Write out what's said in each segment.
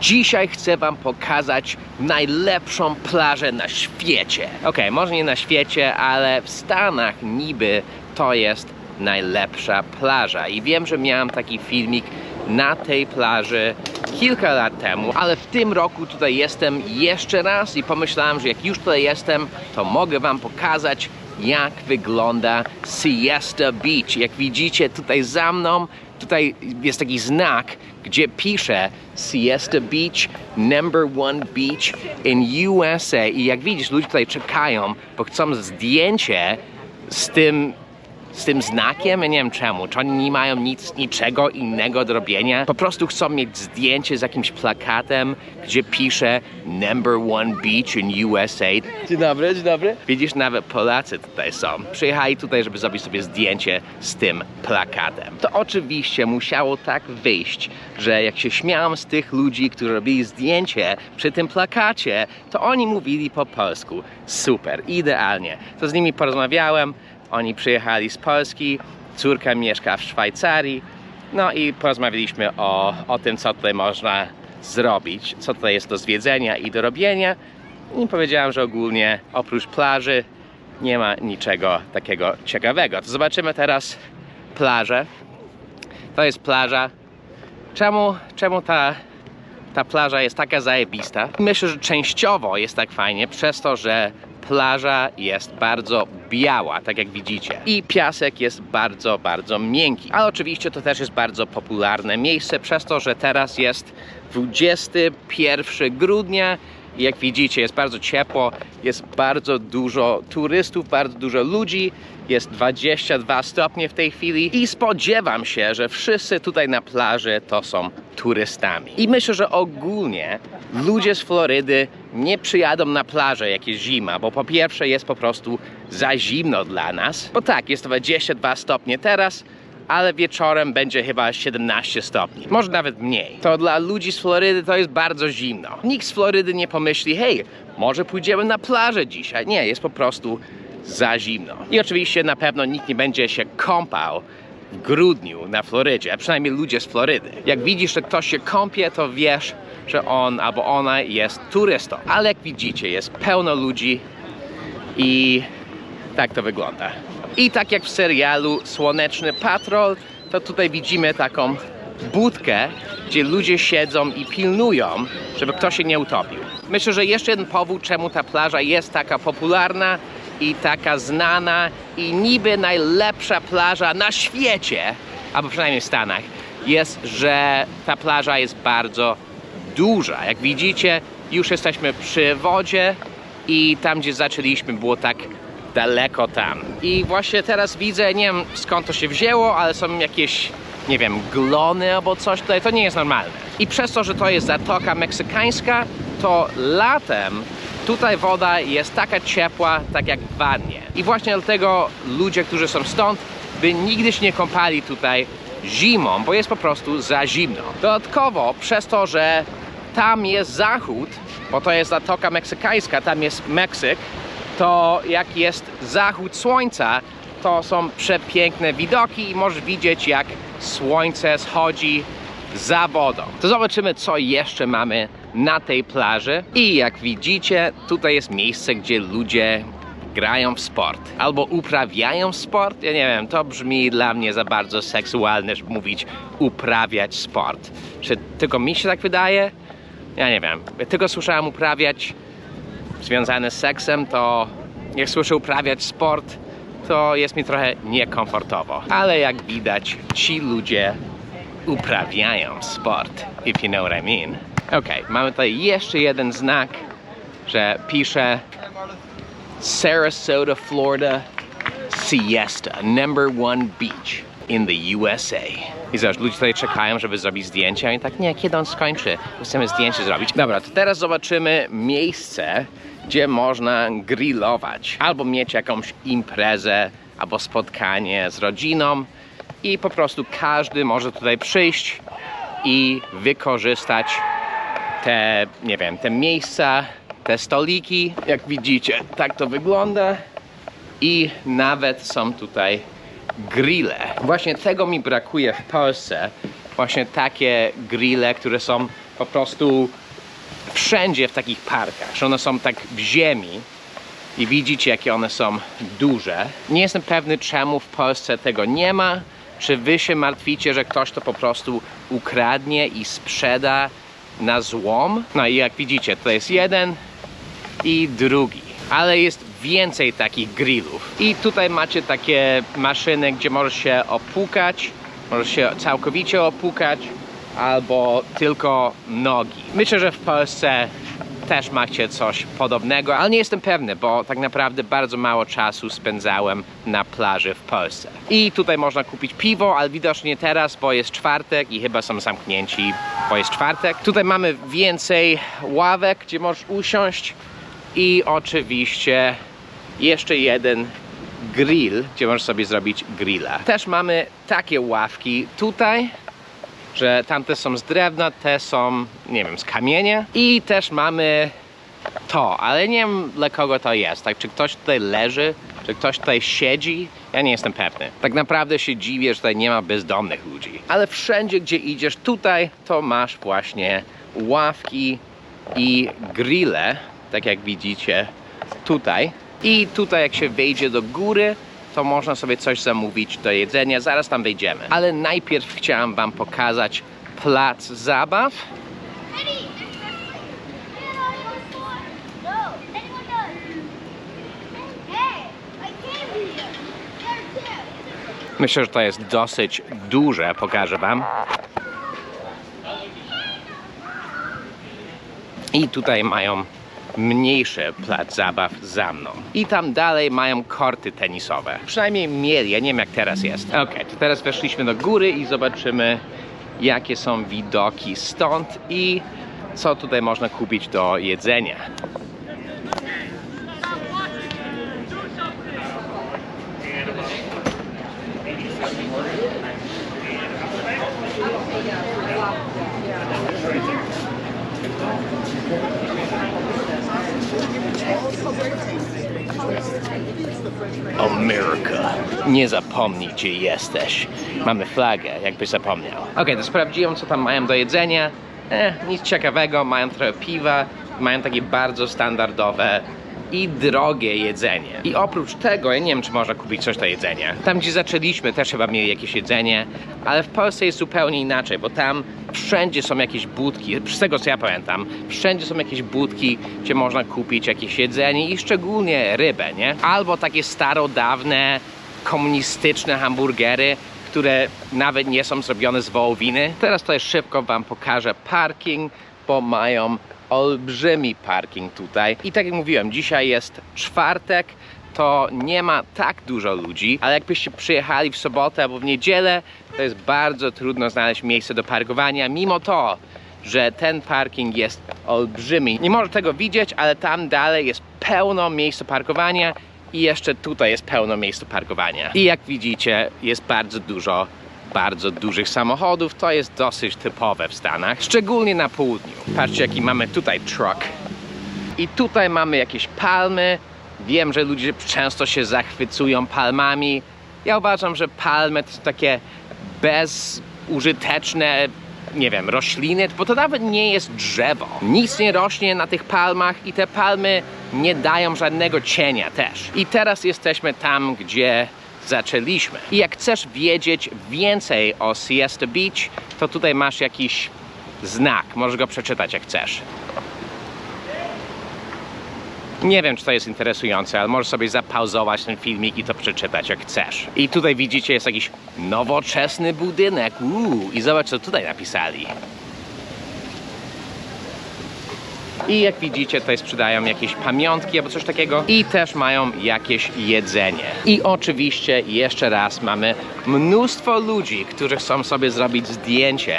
Dzisiaj chcę wam pokazać najlepszą plażę na świecie. Okej, może nie na świecie, ale w Stanach niby to jest najlepsza plaża. I wiem, że miałem taki filmik na tej plaży kilka lat temu, ale w tym roku tutaj jestem jeszcze raz i pomyślałem, że jak już tutaj jestem, to mogę wam pokazać jak wygląda Siesta Beach. Jak widzicie tutaj za mną, tutaj jest taki znak, gdzie pisze Siesta Beach, number one beach in USA. I jak widzisz, ludzie tutaj czekają, bo chcą zdjęcie z tym z tym znakiem, nie wiem czemu, czy oni nie mają nic, niczego innego do robienia, po prostu chcą mieć zdjęcie z jakimś plakatem, gdzie pisze number one beach in USA. Dzień dobry, dzień dobry. Widzisz, nawet Polacy tutaj są. Przyjechali tutaj, żeby zrobić sobie zdjęcie z tym plakatem. To oczywiście musiało tak wyjść, że jak się śmiałem z tych ludzi, którzy robili zdjęcie przy tym plakacie, to oni mówili po polsku. Super, idealnie. To z nimi porozmawiałem, oni przyjechali z Polski, córka mieszka w Szwajcarii. No i porozmawialiśmy o, o tym, co tutaj można zrobić, co tutaj jest do zwiedzenia i do robienia. I powiedziałem, że ogólnie oprócz plaży nie ma niczego takiego ciekawego. To zobaczymy teraz plażę. To jest plaża. Czemu, czemu ta, ta plaża jest taka zajebista? Myślę, że częściowo jest tak fajnie przez to, że plaża jest bardzo biała, tak jak widzicie. I piasek jest bardzo, bardzo miękki. Ale oczywiście to też jest bardzo popularne miejsce przez to, że teraz jest 21 grudnia jak widzicie jest bardzo ciepło, jest bardzo dużo turystów, bardzo dużo ludzi, jest 22 stopnie w tej chwili i spodziewam się, że wszyscy tutaj na plaży to są turystami. I myślę, że ogólnie ludzie z Florydy nie przyjadą na plażę jak jest zima, bo po pierwsze jest po prostu za zimno dla nas, bo tak, jest 22 stopnie teraz, ale wieczorem będzie chyba 17 stopni, może nawet mniej. To dla ludzi z Florydy to jest bardzo zimno. Nikt z Florydy nie pomyśli, hej, może pójdziemy na plażę dzisiaj. Nie, jest po prostu za zimno. I oczywiście na pewno nikt nie będzie się kąpał w grudniu na Florydzie, a przynajmniej ludzie z Florydy. Jak widzisz, że ktoś się kąpie, to wiesz, że on albo ona jest turystą. Ale jak widzicie, jest pełno ludzi i tak to wygląda. I tak jak w serialu Słoneczny Patrol, to tutaj widzimy taką budkę, gdzie ludzie siedzą i pilnują, żeby ktoś się nie utopił. Myślę, że jeszcze jeden powód, czemu ta plaża jest taka popularna i taka znana i niby najlepsza plaża na świecie, albo przynajmniej w Stanach, jest, że ta plaża jest bardzo duża. Jak widzicie, już jesteśmy przy wodzie i tam, gdzie zaczęliśmy, było tak daleko tam. I właśnie teraz widzę, nie wiem skąd to się wzięło, ale są jakieś, nie wiem, glony albo coś tutaj, to nie jest normalne. I przez to, że to jest Zatoka Meksykańska, to latem tutaj woda jest taka ciepła, tak jak w wannie. I właśnie dlatego ludzie, którzy są stąd, by nigdy się nie kąpali tutaj zimą, bo jest po prostu za zimno. Dodatkowo, przez to, że tam jest zachód, bo to jest Zatoka Meksykańska, tam jest Meksyk, to jak jest zachód słońca, to są przepiękne widoki i możesz widzieć jak słońce schodzi za wodą. To zobaczymy co jeszcze mamy na tej plaży i jak widzicie tutaj jest miejsce, gdzie ludzie grają w sport albo uprawiają sport. Ja nie wiem, to brzmi dla mnie za bardzo seksualne, żeby mówić uprawiać sport. Czy tylko mi się tak wydaje? Ja nie wiem. Ja tylko słyszałem uprawiać związane z seksem, to jak słyszę uprawiać sport, to jest mi trochę niekomfortowo. Ale jak widać, ci ludzie uprawiają sport, if you know what I mean. Ok, mamy tutaj jeszcze jeden znak, że pisze Sarasota, Florida Siesta, number one beach in the USA. I zobacz, ludzie tutaj czekają, żeby zrobić zdjęcia i tak, nie, kiedy on skończy? Chcemy zdjęcie zrobić. Dobra, to teraz zobaczymy miejsce, gdzie można grillować. Albo mieć jakąś imprezę, albo spotkanie z rodziną i po prostu każdy może tutaj przyjść i wykorzystać te, nie wiem, te miejsca, te stoliki. Jak widzicie, tak to wygląda. I nawet są tutaj grille. Właśnie tego mi brakuje w Polsce. Właśnie takie grille, które są po prostu wszędzie w takich parkach, że one są tak w ziemi i widzicie, jakie one są duże. Nie jestem pewny, czemu w Polsce tego nie ma. Czy wy się martwicie, że ktoś to po prostu ukradnie i sprzeda na złom? No i jak widzicie, to jest jeden i drugi. Ale jest więcej takich grillów. I tutaj macie takie maszyny, gdzie możesz się opłukać, możesz się całkowicie opłukać, albo tylko nogi. Myślę, że w Polsce też macie coś podobnego, ale nie jestem pewny, bo tak naprawdę bardzo mało czasu spędzałem na plaży w Polsce. I tutaj można kupić piwo, ale widocznie teraz, bo jest czwartek i chyba są zamknięci, bo jest czwartek. Tutaj mamy więcej ławek, gdzie możesz usiąść i oczywiście jeszcze jeden grill, gdzie możesz sobie zrobić grilla. Też mamy takie ławki tutaj, że tamte są z drewna, te są, nie wiem, z kamienia. I też mamy to, ale nie wiem dla kogo to jest. Tak, czy ktoś tutaj leży, czy ktoś tutaj siedzi, ja nie jestem pewny. Tak naprawdę się dziwię, że tutaj nie ma bezdomnych ludzi. Ale wszędzie, gdzie idziesz tutaj, to masz właśnie ławki i grille, tak jak widzicie tutaj. I tutaj, jak się wejdzie do góry, to można sobie coś zamówić do jedzenia. Zaraz tam wejdziemy. Ale najpierw chciałam Wam pokazać plac zabaw. Myślę, że to jest dosyć duże, pokażę Wam. I tutaj mają mniejszy plac zabaw za mną. I tam dalej mają korty tenisowe. Przynajmniej mieli, ja nie wiem jak teraz jest. Ok, to teraz weszliśmy do góry i zobaczymy jakie są widoki stąd i co tutaj można kupić do jedzenia. America. Nie zapomnij, gdzie jesteś. Mamy flagę, jakbyś zapomniał. Okej, to sprawdziłem, co tam mają do jedzenia. Eh, nic ciekawego, mają trochę piwa, mają takie bardzo standardowe i drogie jedzenie. I oprócz tego, ja nie wiem, czy można kupić coś do jedzenia. Tam, gdzie zaczęliśmy, też chyba mieli jakieś jedzenie, ale w Polsce jest zupełnie inaczej, bo tam wszędzie są jakieś budki, z tego co ja pamiętam, wszędzie są jakieś budki, gdzie można kupić jakieś jedzenie i szczególnie rybę, nie? Albo takie starodawne, komunistyczne hamburgery, które nawet nie są zrobione z wołowiny. Teraz tutaj szybko wam pokażę parking, bo mają olbrzymi parking tutaj. I tak jak mówiłem, dzisiaj jest czwartek, to nie ma tak dużo ludzi, ale jakbyście przyjechali w sobotę albo w niedzielę, to jest bardzo trudno znaleźć miejsce do parkowania, mimo to, że ten parking jest olbrzymi. Nie może tego widzieć, ale tam dalej jest pełno miejsc do parkowania i jeszcze tutaj jest pełno miejsc do parkowania. I jak widzicie, jest bardzo dużo bardzo dużych samochodów. To jest dosyć typowe w Stanach, szczególnie na południu. Patrzcie, jaki mamy tutaj truck. I tutaj mamy jakieś palmy. Wiem, że ludzie często się zachwycują palmami. Ja uważam, że palmy to takie bezużyteczne, nie wiem, rośliny, bo to nawet nie jest drzewo. Nic nie rośnie na tych palmach i te palmy nie dają żadnego cienia też. I teraz jesteśmy tam, gdzie zaczęliśmy. I jak chcesz wiedzieć więcej o Siesta Beach, to tutaj masz jakiś znak. Możesz go przeczytać jak chcesz. Nie wiem, czy to jest interesujące, ale możesz sobie zapauzować ten filmik i to przeczytać jak chcesz. I tutaj widzicie, jest jakiś nowoczesny budynek. Uuu, i zobacz, co tutaj napisali. I jak widzicie, tutaj sprzedają jakieś pamiątki albo coś takiego. I też mają jakieś jedzenie. I oczywiście jeszcze raz mamy mnóstwo ludzi, którzy chcą sobie zrobić zdjęcie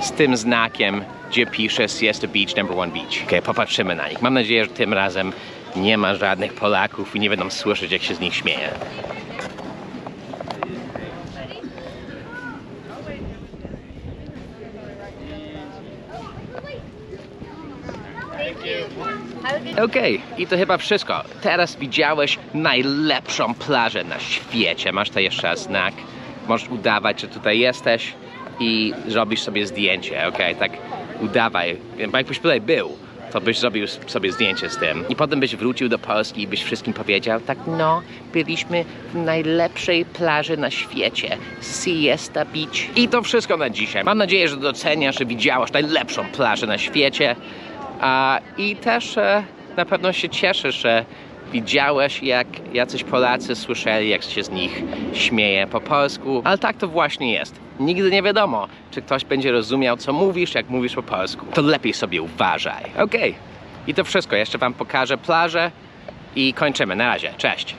z tym znakiem, gdzie pisze Siesta Beach Number One Beach. Okej, popatrzymy na nich. Mam nadzieję, że tym razem nie ma żadnych Polaków i nie będą słyszeć, jak się z nich śmieje. Okej, i to chyba wszystko. Teraz widziałeś najlepszą plażę na świecie. Masz tutaj jeszcze znak. Możesz udawać, że tutaj jesteś i zrobisz sobie zdjęcie, okej? Tak udawaj, bo jakbyś tutaj był, to byś zrobił sobie zdjęcie z tym. I potem byś wrócił do Polski i byś wszystkim powiedział, tak no, byliśmy w najlepszej plaży na świecie, Siesta Beach. I to wszystko na dzisiaj. Mam nadzieję, że doceniasz, że widziałaś najlepszą plażę na świecie. A, I też e, na pewno się cieszysz, że widziałeś, jak jacyś Polacy słyszeli, jak się z nich śmieje po polsku. Ale tak to właśnie jest. Nigdy nie wiadomo, czy ktoś będzie rozumiał, co mówisz, jak mówisz po polsku. To lepiej sobie uważaj. Okej. I to wszystko. Jeszcze Wam pokażę plażę i kończymy. Na razie. Cześć.